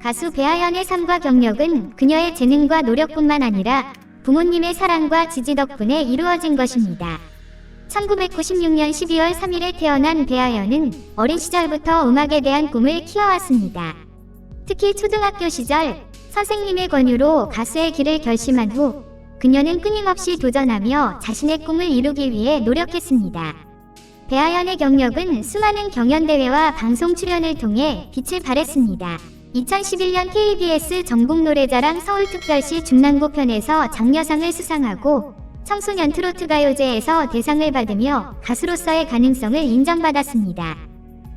가수 배아연의 삶과 경력은 그녀의 재능과 노력뿐만 아니라 부모님의 사랑과 지지 덕분에 이루어진 것입니다. 1996년 12월 3일에 태어난 배아연은 어린 시절부터 음악에 대한 꿈을 키워왔습니다. 특히 초등학교 시절 선생님의 권유로 가수의 길을 결심한 후 그녀는 끊임없이 도전하며 자신의 꿈을 이루기 위해 노력했습니다. 배아연의 경력은 수많은 경연대회와 방송 출연을 통해 빛을 발했습니다. 2011년 KBS 전국 노래자랑 서울특별시 중랑구 편에서 장려상을 수상하고 청소년 트로트 가요제에서 대상을 받으며 가수로서의 가능성을 인정받았습니다.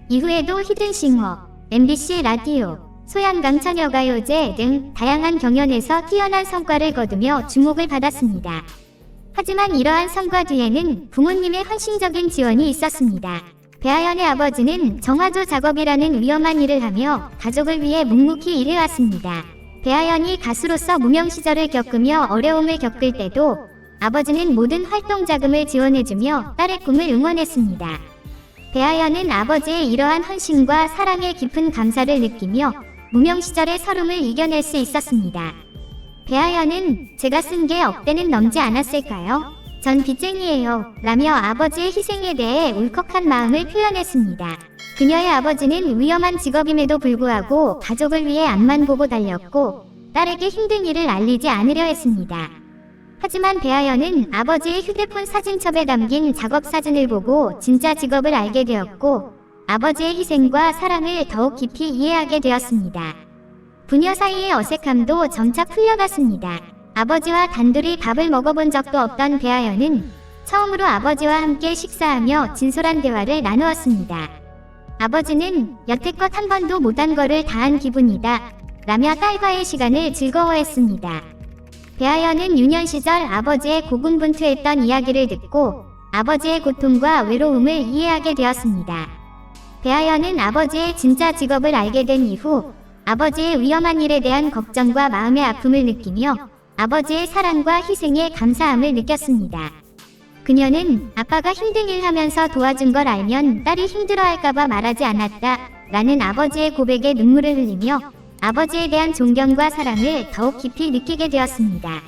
이후에도 히든싱어, MBC 라디오, 소양강 처녀가요제 등 다양한 경연에서 뛰어난 성과를 거두며 주목을 받았습니다. 하지만 이러한 성과 뒤에는 부모님의 헌신적인 지원이 있었습니다. 배아연의 아버지는 정화조 작업이라는 위험한 일을 하며 가족을 위해 묵묵히 일해왔습니다. 배아연이 가수로서 무명 시절을 겪으며 어려움을 겪을 때도 아버지는 모든 활동 자금을 지원해주며 딸의 꿈을 응원했습니다. 배아연은 아버지의 이러한 헌신과 사랑에 깊은 감사를 느끼며 무명 시절의 서름을 이겨낼 수 있었습니다. 배아연은 제가 쓴 게 억대는 넘지 않았을까요? 전 빚쟁이에요. 라며 아버지의 희생에 대해 울컥한 마음을 표현했습니다. 그녀의 아버지는 위험한 직업임에도 불구하고 가족을 위해 앞만 보고 달렸고 딸에게 힘든 일을 알리지 않으려 했습니다. 하지만 배아연은 아버지의 휴대폰 사진첩에 담긴 작업 사진을 보고 진짜 직업을 알게 되었고 아버지의 희생과 사랑을 더욱 깊이 이해하게 되었습니다. 부녀 사이의 어색함도 점차 풀려갔습니다. 아버지와 단둘이 밥을 먹어본 적도 없던 배아연은 처음으로 아버지와 함께 식사하며 진솔한 대화를 나누었습니다. 아버지는 여태껏 한 번도 못한 거를 다한 기분이다. 라며 딸과의 시간을 즐거워했습니다. 배아연은 유년 시절 아버지의 고군분투했던 이야기를 듣고 아버지의 고통과 외로움을 이해하게 되었습니다. 배아연은 아버지의 진짜 직업을 알게 된 이후 아버지의 위험한 일에 대한 걱정과 마음의 아픔을 느끼며 아버지의 사랑과 희생에 감사함을 느꼈습니다. 그녀는 아빠가 힘든 일 하면서 도와준 걸 알면 딸이 힘들어할까봐 말하지 않았다. 라는 아버지의 고백에 눈물을 흘리며 아버지에 대한 존경과 사랑을 더욱 깊이 느끼게 되었습니다.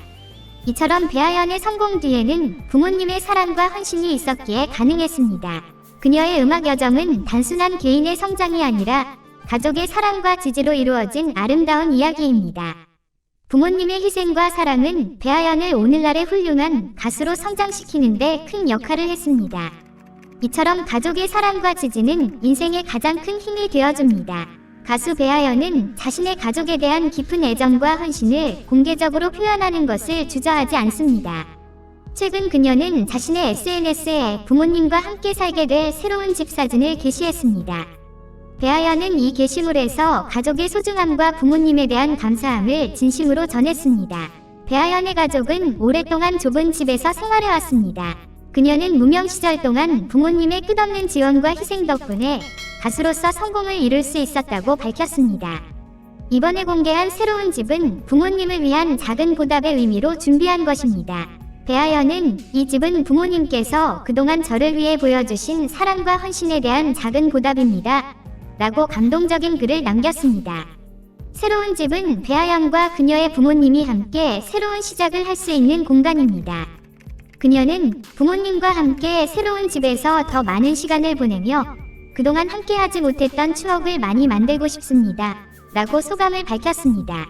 이처럼 배아연의 성공 뒤에는 부모님의 사랑과 헌신이 있었기에 가능했습니다. 그녀의 음악 여정은 단순한 개인의 성장이 아니라 가족의 사랑과 지지로 이루어진 아름다운 이야기입니다. 부모님의 희생과 사랑은 배아연을 오늘날의 훌륭한 가수로 성장시키는데 큰 역할을 했습니다. 이처럼 가족의 사랑과 지지는 인생의 가장 큰 힘이 되어줍니다. 가수 배아연은 자신의 가족에 대한 깊은 애정과 헌신을 공개적으로 표현하는 것을 주저하지 않습니다. 최근 그녀는 자신의 SNS에 부모님과 함께 살게 될 새로운 집 사진을 게시했습니다. 배아연은 이 게시물에서 가족의 소중함과 부모님에 대한 감사함을 진심으로 전했습니다. 배아연의 가족은 오랫동안 좁은 집에서 생활해왔습니다. 그녀는 무명 시절 동안 부모님의 끝없는 지원과 희생 덕분에 가수로서 성공을 이룰 수 있었다고 밝혔습니다. 이번에 공개한 새로운 집은 부모님을 위한 작은 보답의 의미로 준비한 것입니다. 배아연은 이 집은 부모님께서 그동안 저를 위해 보여주신 사랑과 헌신에 대한 작은 보답입니다. 라고 감동적인 글을 남겼습니다. 새로운 집은 배아연과 그녀의 부모님이 함께 새로운 시작을 할 수 있는 공간입니다. 그녀는 부모님과 함께 새로운 집에서 더 많은 시간을 보내며 그동안 함께 하지 못했던 추억을 많이 만들고 싶습니다. 라고 소감을 밝혔습니다.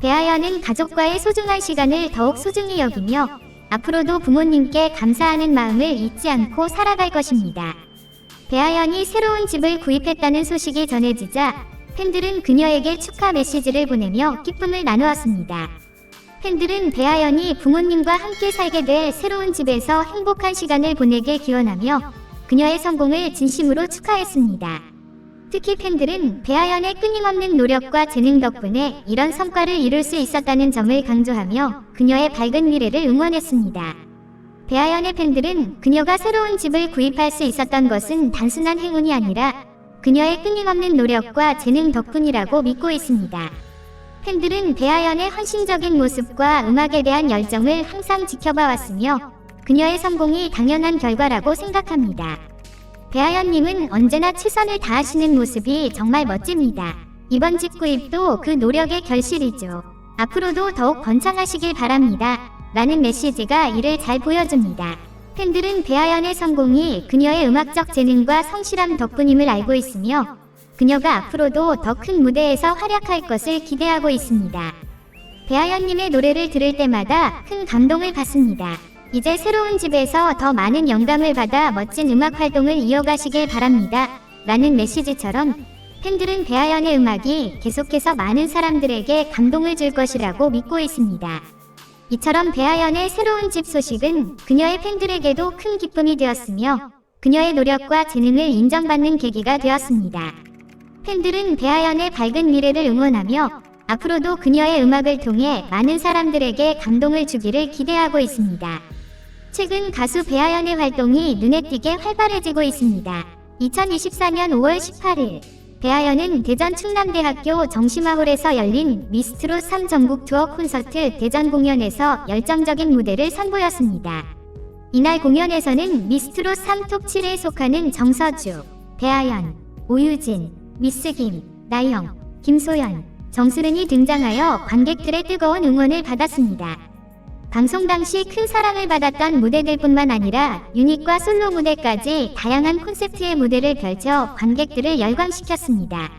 배아연은 가족과의 소중한 시간을 더욱 소중히 여기며 앞으로도 부모님께 감사하는 마음을 잊지 않고 살아갈 것입니다. 배아연이 새로운 집을 구입했다는 소식이 전해지자 팬들은 그녀에게 축하 메시지를 보내며 기쁨을 나누었습니다. 팬들은 배아연이 부모님과 함께 살게 될 새로운 집에서 행복한 시간을 보내길 기원하며 그녀의 성공을 진심으로 축하했습니다. 특히 팬들은 배아연의 끊임없는 노력과 재능 덕분에 이런 성과를 이룰 수 있었다는 점을 강조하며 그녀의 밝은 미래를 응원했습니다. 배아연의 팬들은 그녀가 새로운 집을 구입할 수 있었던 것은 단순한 행운이 아니라 그녀의 끊임없는 노력과 재능 덕분이라고 믿고 있습니다. 팬들은 배아연의 헌신적인 모습과 음악에 대한 열정을 항상 지켜봐 왔으며 그녀의 성공이 당연한 결과라고 생각합니다. 배아연님은 언제나 최선을 다하시는 모습이 정말 멋집니다. 이번 직구입도 그 노력의 결실이죠. 앞으로도 더욱 번창하시길 바랍니다. 라는 메시지가 이를 잘 보여줍니다. 팬들은 배아연의 성공이 그녀의 음악적 재능과 성실함 덕분임을 알고 있으며 그녀가 앞으로도 더 큰 무대에서 활약할 것을 기대하고 있습니다. 배아연님의 노래를 들을 때마다 큰 감동을 받습니다. 이제 새로운 집에서 더 많은 영감을 받아 멋진 음악 활동을 이어가시길 바랍니다. 라는 메시지처럼 팬들은 배아연의 음악이 계속해서 많은 사람들에게 감동을 줄 것이라고 믿고 있습니다. 이처럼 배아연의 새로운 집 소식은 그녀의 팬들에게도 큰 기쁨이 되었으며 그녀의 노력과 재능을 인정받는 계기가 되었습니다. 팬들은 배아연의 밝은 미래를 응원하며 앞으로도 그녀의 음악을 통해 많은 사람들에게 감동을 주기를 기대하고 있습니다. 최근 가수 배아연의 활동이 눈에 띄게 활발해지고 있습니다. 2024년 5월 18일 배아연은 대전 충남대학교 정심화홀에서 열린 미스트롯 3 전국 투어 콘서트 대전 공연에서 열정적인 무대를 선보였습니다. 이날 공연에서는 미스트롯 3톱 7에 속하는 정서주, 배아연, 오유진, 미스김, 나영, 김소연, 정수른이 등장하여 관객들의 뜨거운 응원을 받았습니다. 방송 당시 큰 사랑을 받았던 무대들뿐만 아니라 유닛과 솔로 무대까지 다양한 콘셉트의 무대를 펼쳐 관객들을 열광시켰습니다.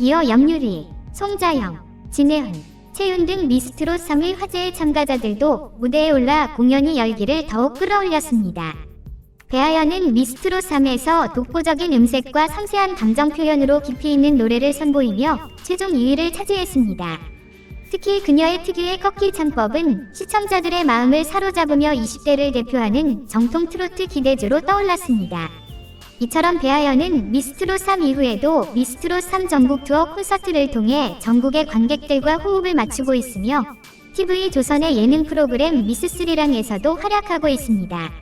이어 염유리, 송자영, 진혜은, 채윤 등 미스트롯 3의 화제의 참가자들도 무대에 올라 공연이 열기를 더욱 끌어올렸습니다. 배아연은 미스트롯 3에서 독보적인 음색과 상세한 감정 표현으로 깊이 있는 노래를 선보이며 최종 2위를 차지했습니다. 특히 그녀의 특유의 꺾기 창법은 시청자들의 마음을 사로잡으며 20대를 대표하는 정통 트로트 기대주로 떠올랐습니다. 이처럼 배아연은 미스트롯 3 이후에도 미스트롯 3 전국 투어 콘서트를 통해 전국의 관객들과 호흡을 맞추고 있으며 TV 조선의 예능 프로그램 미스3랑에서도 활약하고 있습니다.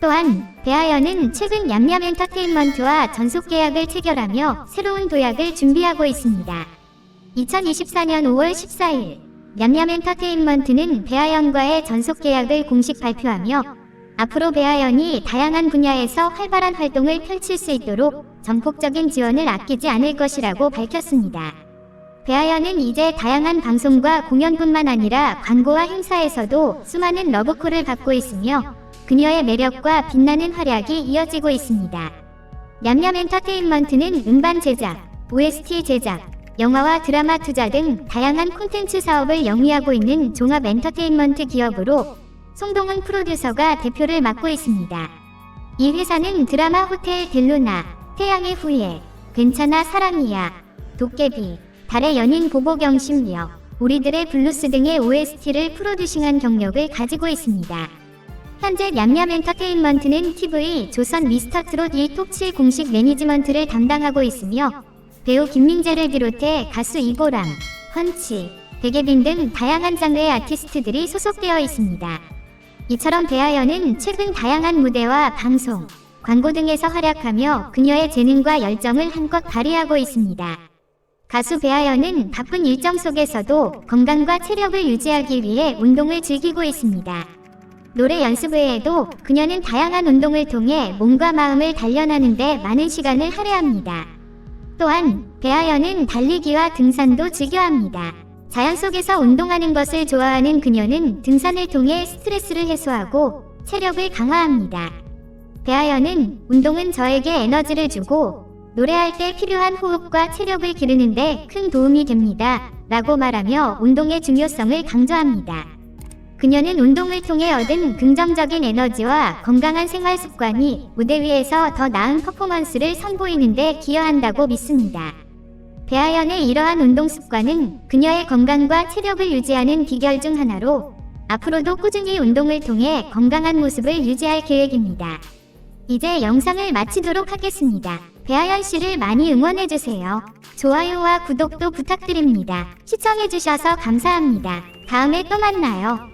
또한 배아연은 최근 얌얌 엔터테인먼트와 전속 계약을 체결하며 새로운 도약을 준비하고 있습니다. 2024년 5월 14일 냠냠 엔터테인먼트는 배아연과의 전속 계약을 공식 발표하며 앞으로 배아연이 다양한 분야에서 활발한 활동을 펼칠 수 있도록 전폭적인 지원을 아끼지 않을 것이라고 밝혔습니다. 배아연은 이제 다양한 방송과 공연뿐만 아니라 광고와 행사에서도 수많은 러브콜을 받고 있으며 그녀의 매력과 빛나는 활약이 이어지고 있습니다. 냠냠 엔터테인먼트는 음반 제작, OST 제작, 영화와 드라마 투자 등 다양한 콘텐츠 사업을 영위하고 있는 종합 엔터테인먼트 기업으로 송동훈 프로듀서가 대표를 맡고 있습니다. 이 회사는 드라마 호텔 델루나, 태양의 후예, 괜찮아 사랑이야, 도깨비, 달의 연인 보보경심력, 우리들의 블루스 등의 OST를 프로듀싱한 경력을 가지고 있습니다. 현재 냠냠 엔터테인먼트는 TV 조선 미스터 트롯 1톱7 공식 매니지먼트를 담당하고 있으며 배우 김민재를 비롯해 가수 이보람, 펀치, 백예빈 등 다양한 장르의 아티스트들이 소속되어 있습니다. 이처럼 배아연은 최근 다양한 무대와 방송, 광고 등에서 활약하며 그녀의 재능과 열정을 한껏 발휘하고 있습니다. 가수 배아연은 바쁜 일정 속에서도 건강과 체력을 유지하기 위해 운동을 즐기고 있습니다. 노래 연습 외에도 그녀는 다양한 운동을 통해 몸과 마음을 단련하는데 많은 시간을 할애합니다. 또한 배아연은 달리기와 등산도 즐겨합니다. 자연 속에서 운동하는 것을 좋아하는 그녀는 등산을 통해 스트레스를 해소하고 체력을 강화합니다. 배아연은 운동은 저에게 에너지를 주고 노래할 때 필요한 호흡과 체력을 기르는데 큰 도움이 됩니다. 라고 말하며 운동의 중요성을 강조합니다. 그녀는 운동을 통해 얻은 긍정적인 에너지와 건강한 생활 습관이 무대 위에서 더 나은 퍼포먼스를 선보이는데 기여한다고 믿습니다. 배아연의 이러한 운동 습관은 그녀의 건강과 체력을 유지하는 비결 중 하나로 앞으로도 꾸준히 운동을 통해 건강한 모습을 유지할 계획입니다. 이제 영상을 마치도록 하겠습니다. 배아연 씨를 많이 응원해주세요. 좋아요와 구독도 부탁드립니다. 시청해주셔서 감사합니다. 다음에 또 만나요.